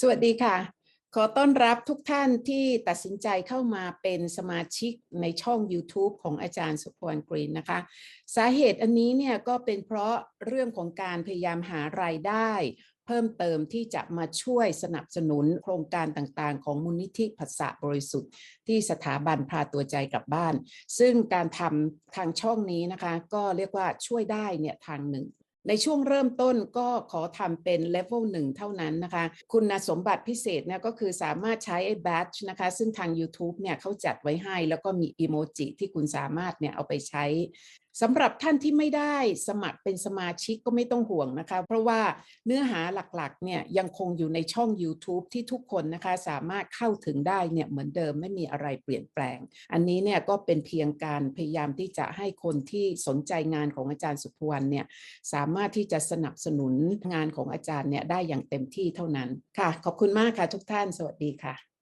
สวัสดีค่ะ ขอต้อนรับทุกท่านที่ตัดสินใจเข้ามาเป็นสมาชิกในช่อง YouTube ของอาจารย์สุพรรณกรีนนะคะ สาเหตุอันนี้เนี่ยก็เป็นเพราะเรื่องของการพยายามหารายได้ เพิ่มเติมที่จะมาช่วยสนับสนุนโครงการต่างๆ ของมูลนิธิภาษาบริสุทธิ์ ที่สถาบันพาตัวใจกลับบ้าน ซึ่งการทำทางช่องนี้นะคะ ก็เรียกว่าช่วยได้เนี่ยทางหนึ่ง ในช่วงเริ่มต้นก็ขอทำเป็นเลเวลหนึ่งเท่านั้นนะคะ คุณสมบัติพิเศษเนี่ยก็คือสามารถใช้ไอ้ badge นะคะ ซึ่งทาง YouTube เนี่ยเขาจัดไว้ให้ แล้วก็มีอีโมจิที่คุณสามารถเนี่ยเอาไปใช้ สำหรับท่านที่ไม่ได้สมัครเป็นสมาชิกก็ไม่ต้องห่วงนะคะ เพราะว่าเนื้อหาหลักๆเนี่ยยังคงอยู่ในช่อง YouTube ที่ทุกคนนะคะสามารถเข้าถึงได้เนี่ยเหมือนเดิมไม่มีอะไรเปลี่ยนแปลง อันนี้เนี่ยก็เป็นเพียงการพยายามที่จะให้คนที่สนใจงานของอาจารย์สุภวรรณเนี่ยสามารถที่จะสนับสนุนงานของอาจารย์เนี่ยได้อย่างเต็มที่เท่านั้นค่ะ ขอบคุณมากค่ะทุกท่าน สวัสดีค่ะ